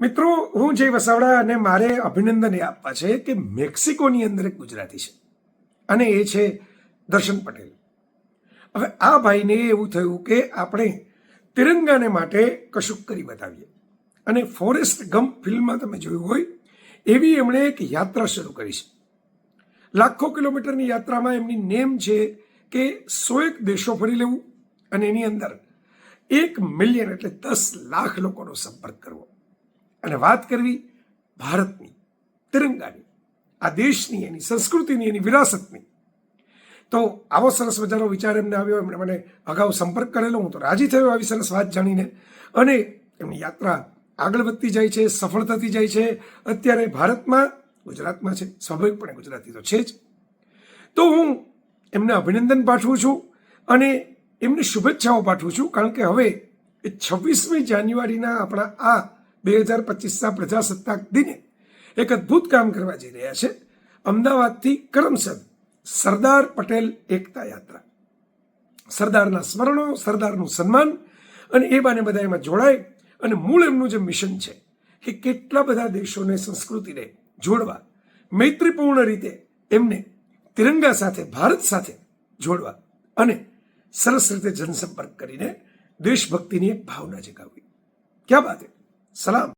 મિત્રો, હું જય વસાવડા અને મારે અભિનંદન એ આપવા છે કે મેક્સિકોની અંદર એક ગુજરાતી છે અને એ છે દર્શન પટેલ. હવે આ ભાઈને એવું થયું કે આપણે તિરંગાને માટે કશુંક કરી બતાવીએ. અને ફોરેસ્ટ ગમ ફિલ્મમાં તમે જોયું હોય, એવી એમણે એક યાત્રા શરૂ કરી છે. લાખો કિલોમીટરની યાત્રામાં એમની નેમ છે કે સોએક દેશો ફરી લેવું અને એની અંદર એક મિલિયન એટલે દસ લાખ લોકોનો સંપર્ક કરવો. અને વાત કરવી ભારતની, તિરંગાની, આ દેશની એની, સંસ્કૃતિની એની વિરાસતની. તો આવો સરસ મજાનો વિચાર એમને આવ્યો, એમણે મને અગાઉ સંપર્ક કરેલો, હું તો રાજી થયો આવી સરસ વાત જાણીને. અને એમની યાત્રા આગળ વધતી જાય છે સફળ થતી જાય છે. અત્યારે ભારતમાં, ગુજરાતમાં છે સ્વાભાવિકપણે ગુજરાતી તો છે જ. તો હું એમને અભિનંદન પાઠવું છું અને એમને શુભેચ્છાઓ પાઠવું છું, કારણ કે હવે એ છવ્વીસમી જાન્યુઆરીના આપણા આ બે હજાર પચીસના પ્રજાસત્તાક દિને એક અદ્ભુત કામ કરવા જઈ રહ્યા છે. અમદાવાદથી કરમસદ સરદાર પટેલ એકતા યાત્રા. સરદારના સ્મરણો, સરદારનું સન્માન અને એ બાને બધા એમાં જોડાય અને મૂળ એમનું જે મિશન છે કે કેટલા બધા દેશોને સંસ્કૃતિને જોડવા, મૈત્રીપૂર્ણ રીતે એમને તિરંગા સાથે, ભારત સાથે જોડવા અને સરસ રીતે જનસંપર્ક કરીને દેશભક્તિની એક ભાવના જગાવવી. ક્યાં બાત હે سلام.